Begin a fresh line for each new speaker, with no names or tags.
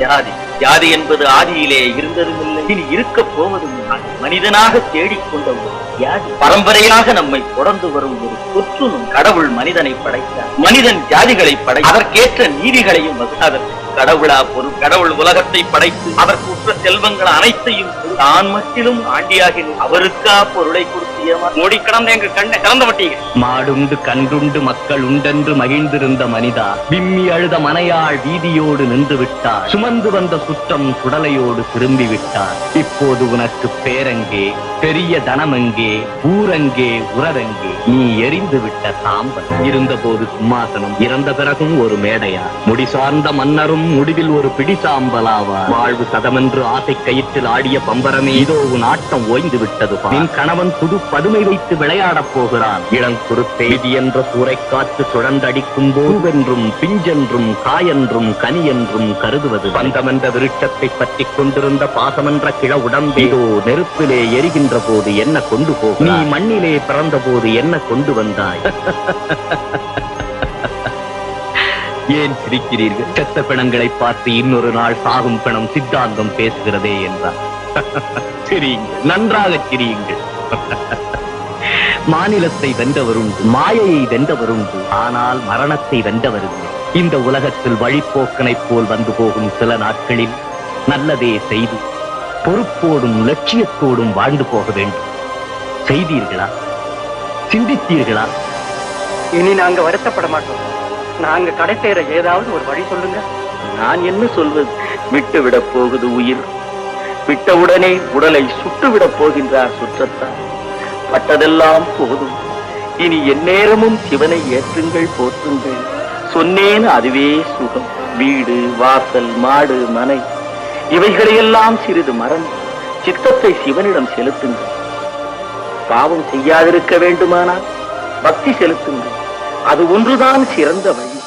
ஜாதி. ஜாதி என்பது ஆதியிலே இருந்ததும் இல்லை இனி இருக்க போவதும் மனிதனாக தேடிக்கொண்ட ஒரு ஜாதி பரம்பரையாக நம்மை தொடர்ந்து வரும் ஒரு தொற்று கடவுள் மனிதனை படைத்தார். மனிதன் ஜாதிகளை படை அதற்கேற்ற நீதிகளையும் அதற்கு கடவுளா பொருள் கடவுள் உலகத்தை படைத்து அதற்கு உற்ற செல்வங்கள் அனைத்தையும் தான் மட்டிலும் ஆண்டியாகி அவருக்கா பொருளை கொடுத்தியமா மோடி கடந்த எங்க கண்ணை கலந்த வட்டீங்க
மாடுண்டு கண்டுண்டு மக்கள் உண்டென்று மகிழ்ந்திருந்த மனிதா விம்மி அழுத மனையாள் வீதியோடு நின்று விட்டார். சுமந்து வந்த சுற்றம் குடலையோடு திரும்பி விட்டார். இப்போது உனக்கு பேரங்கே பெரிய தனமெங்கே ஊரங்கே உறவெங்கே நீ எரிந்து விட்ட சாம்பல் இருந்தபோது சிம்மாசனம் இறந்த பிறகும் ஒரு மேடையா முடி சார்ந்த மன்னரும் முடிவில் ஒரு பிடி வாழ்வு சதமென்று ஆசை கயிற்றில் ஆடிய பம்பரமே இதோ உன் ஆட்டம் ஓய்ந்து விட்டது. நின் கணவன் புது பதுமை வைத்து விளையாடப் போகிறான். இளங்குருத்தை விதி என்ற சூறைக்காற்று சுழந்தடிக்கும் போவென்றும் பிஞ்சென்றும் காயென்றும் கனி என்றும் கருதுவது பந்தமென்ற விருட்சத்தை பற்றிக் கொண்டிருந்த பாசமென்ற கிழ உடம்பேதோ நெருப்பிலே எரிகின்ற போது என்ன கொண்டு போ நீ மண்ணிலே பிறந்த போது என்ன கொண்டு வந்தாய்? ஏன் சிரிக்கிறீர்கள்? செத்த பிணங்களை பார்த்து இன்னொரு நாள் சாகும் பிணம் சித்தாந்தம் பேசுகிறதே என்றார். சிரியுங்கள் நன்றாக சிரியுங்கள். மாநிலத்தை வென்றவருண்டு மாயையை வென்றவருண்டு ஆனால் மரணத்தை வென்றவருண்டு இந்த உலகத்தில் வழிப்போக்கனைப் போல் வந்து போகும் சில நாட்களில் நல்லதே செய்து பொறுப்போடும் லட்சியத்தோடும் வாழ்ந்து போக வேண்டும். செய்தீர்களா? சிந்தித்தீர்களா?
இனி நாங்க வருத்தப்பட மாட்டோம். நாங்க கடை செய்யற ஏதாவது ஒரு வழி சொல்லுங்க.
நான் என்ன சொல்வது? விட்டு விட போகுது உயிர். விட்டவுடனே உடலை சுட்டு விடப் போகின்றார் சுற்றத்தார். பட்டதெல்லாம் போதும். இனி எந்நேரமும் சிவனை ஏற்றுங்கள் போற்றுங்கள். சொன்னேன் அதுவே சுகம். வீடு வாசல் மாடு மனை. இவைகளையெல்லாம் சிறிது மறந்து சித்தத்தை சிவனிடம் செலுத்துங்கள். பாவம் செய்யாதிருக்க வேண்டுமானால் பக்தி செலுத்துங்கள். அது ஒன்றுதான் சிறந்த வழி